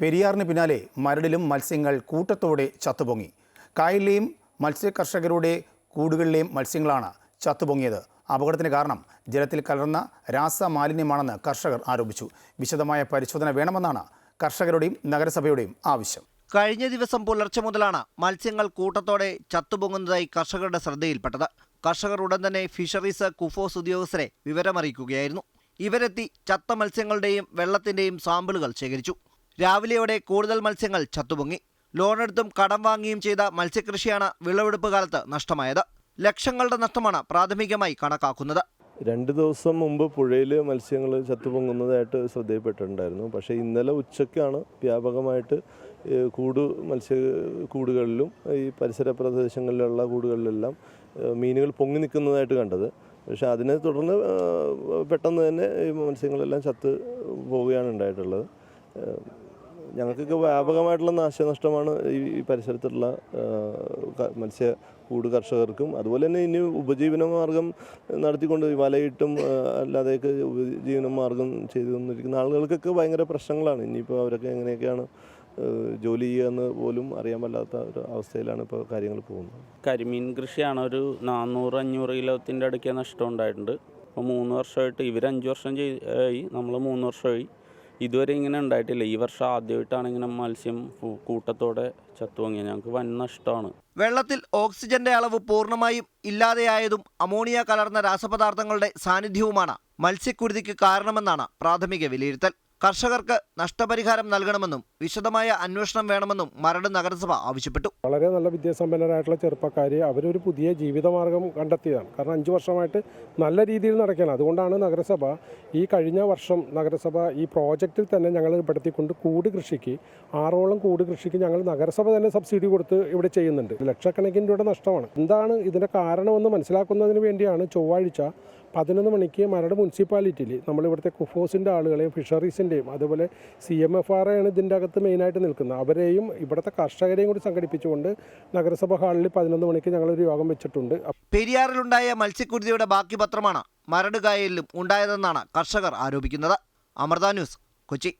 പെരിയാറിന് പിന്നാലെ മരടിലും മത്സ്യങ്ങൾ കൂട്ടത്തോടെ ചത്തുപൊങ്ങി. കായലിലെയും മത്സ്യകർഷകരുടെ കൂടുകളിലെയും മത്സ്യങ്ങളാണ് ചത്തുപൊങ്ങിയത്. അപകടത്തിന് കാരണം ജലത്തിൽ കലർന്ന രാസമാലിന്യമാണെന്ന് കർഷകർ ആരോപിച്ചു. വിശദമായ പരിശോധന വേണമെന്നാണ് കർഷകരുടെയും നഗരസഭയുടെയും ആവശ്യം. കഴിഞ്ഞ ദിവസം പുലർച്ചെ മുതലാണ് മത്സ്യങ്ങൾ കൂട്ടത്തോടെ ചത്തുപൊങ്ങുന്നതായി കർഷകരുടെ ശ്രദ്ധയിൽപ്പെട്ടത്. കർഷകർ ഉടൻ തന്നെ ഫിഷറീസ് കുഫോസ് ഉദ്യോഗസ്ഥരെ വിവരമറിയിക്കുകയായിരുന്നു. ഇവരെത്തി ചത്ത മത്സ്യങ്ങളുടെയും വെള്ളത്തിന്റെയും സാമ്പിളുകൾ ശേഖരിച്ചു. രാവിലെയോടെ കൂടുതൽ മത്സ്യങ്ങൾ ചത്തുപൊങ്ങി. ലോണെടുത്തും കടം വാങ്ങിയും ചെയ്ത മത്സ്യകൃഷിയാണ് വിളവെടുപ്പ് കാലത്ത് നഷ്ടമായത്. ലക്ഷങ്ങളുടെ നഷ്ടമാണ് പ്രാഥമികമായി കണക്കാക്കുന്നത്. രണ്ട് ദിവസം മുമ്പ് പുഴയിൽ മത്സ്യങ്ങൾ ചത്തുപൊങ്ങുന്നതായിട്ട് ശ്രദ്ധയിൽപ്പെട്ടിട്ടുണ്ടായിരുന്നു. പക്ഷേ ഇന്നലെ ഉച്ചയ്ക്കാണ് വ്യാപകമായിട്ട് കൂട് മത്സ്യ കൂടുകളിലും ഈ പരിസര പ്രദേശങ്ങളിലുള്ള കൂടുകളിലെല്ലാം മീനുകൾ പൊങ്ങി നിൽക്കുന്നതായിട്ട് കണ്ടത്. പക്ഷെ അതിനെ തുടർന്ന് പെട്ടെന്ന് തന്നെ ഈ മത്സ്യങ്ങളെല്ലാം ചത്ത് പോവുകയാണ് ഉണ്ടായിട്ടുള്ളത്. ഞങ്ങൾക്കൊക്കെ വ്യാപകമായിട്ടുള്ള നാശനഷ്ടമാണ് ഈ പരിസരത്തുള്ള മത്സ്യ കൂട് കർഷകർക്കും. അതുപോലെ തന്നെ ഇനി ഉപജീവന മാർഗം നടത്തിക്കൊണ്ട് വലയിട്ടും അല്ലാതെയൊക്കെ ഉപജീവന മാർഗം ചെയ്തു തന്നിരിക്കുന്ന ആളുകൾക്കൊക്കെ ഭയങ്കര പ്രശ്നങ്ങളാണ്. ഇനിയിപ്പോൾ അവരൊക്കെ എങ്ങനെയൊക്കെയാണ് ജോലി ചെയ്യുക എന്ന് പോലും അറിയാൻ പറ്റാത്ത ഒരു അവസ്ഥയിലാണ് ഇപ്പോൾ കാര്യങ്ങൾ പോകുന്നത്. കരിമീൻ കൃഷിയാണ് ഒരു നാനൂറ് അഞ്ഞൂറ് കിലോത്തിന്റെ അടുക്കെ നഷ്ടം ഉണ്ടായിട്ടുണ്ട്. അപ്പോൾ മൂന്ന് വർഷമായിട്ട് ഇവർ അഞ്ച് വർഷം ചെയ്- നമ്മൾ മൂന്ന് വർഷമായി. ഇതുവരെ ഇങ്ങനെ ഉണ്ടായിട്ടില്ല. ഈ വർഷം ആദ്യമായിട്ടാണ് ഇങ്ങനെ മത്സ്യം കൂട്ടത്തോടെ ചത്തുവങ്ങിയത്. ഞങ്ങൾക്ക് വൻ നഷ്ടമാണ്. വെള്ളത്തിൽ ഓക്സിജന്റെ അളവ് പൂർണമായും ഇല്ലാതെയായതും അമോണിയ കലർന്ന രാസപദാർത്ഥങ്ങളുടെ സാന്നിധ്യവുമാണ് മത്സ്യക്കുരുതിക്ക് കാരണമെന്നാണ് പ്രാഥമിക വിലയിരുത്തൽ. കർഷകർക്ക് നഷ്ടപരിഹാരം നൽകണമെന്നും വിശദമായ അന്വേഷണം വേണമെന്നും മരട് നഗരസഭ ആവശ്യപ്പെട്ടു. വളരെ നല്ല വിദ്യാസമ്പന്നരായിട്ടുള്ള ചെറുപ്പക്കാർ അവരൊരു പുതിയ ജീവിതമാർഗം കണ്ടെത്തിയതാണ്. കാരണം അഞ്ച് വർഷമായിട്ട് നല്ല രീതിയിൽ നടക്കുകയാണ്. അതുകൊണ്ടാണ് നഗരസഭ ഈ കഴിഞ്ഞ വർഷം നഗരസഭ ഈ പ്രോജക്റ്റിൽ തന്നെ ഞങ്ങൾ പെടുത്തിക്കൊണ്ട് കൂട് കൃഷിക്ക് ആറോളം കൂട് കൃഷിക്ക് ഞങ്ങൾ നഗരസഭ തന്നെ സബ്സിഡി കൊടുത്ത് ഇവിടെ ചെയ്യുന്നുണ്ട്. ലക്ഷക്കണക്കിന് രൂപയുടെ നഷ്ടമാണ്. എന്താണ് ഇതിന്റെ കാരണമെന്ന് മനസ്സിലാക്കുന്നതിന് വേണ്ടിയാണ് ചൊവ്വാഴ്ച പതിനൊന്ന് മണിക്ക് മരട് മുനിസിപ്പാലിറ്റിയിൽ നമ്മളിവിടുത്തെ കുഫോസിന്റെ ആളുകളെയും ഫിഷറീസിന്റെയും അതുപോലെ സി എം എഫ് ആർ ആണ് ഇതിന്റെ അകത്ത് മെയിനായിട്ട് നിൽക്കുന്നത്. അവരെയും ഇവിടുത്തെ കർഷകരെയും കൂടി സംഘടിപ്പിച്ചുകൊണ്ട് നഗരസഭ ഹാളിൽ പതിനൊന്ന് മണിക്ക് ഞങ്ങളൊരു യോഗം വെച്ചിട്ടുണ്ട്. പെരിയാറിലുണ്ടായ മത്സ്യക്കുരുതിയുടെ ബാക്കി പത്രമാണ് മരട് കായലിലും ഉണ്ടായതെന്നാണ് കർഷകർ ആരോപിക്കുന്നത്. അമൃത ന്യൂസ് കൊച്ചി.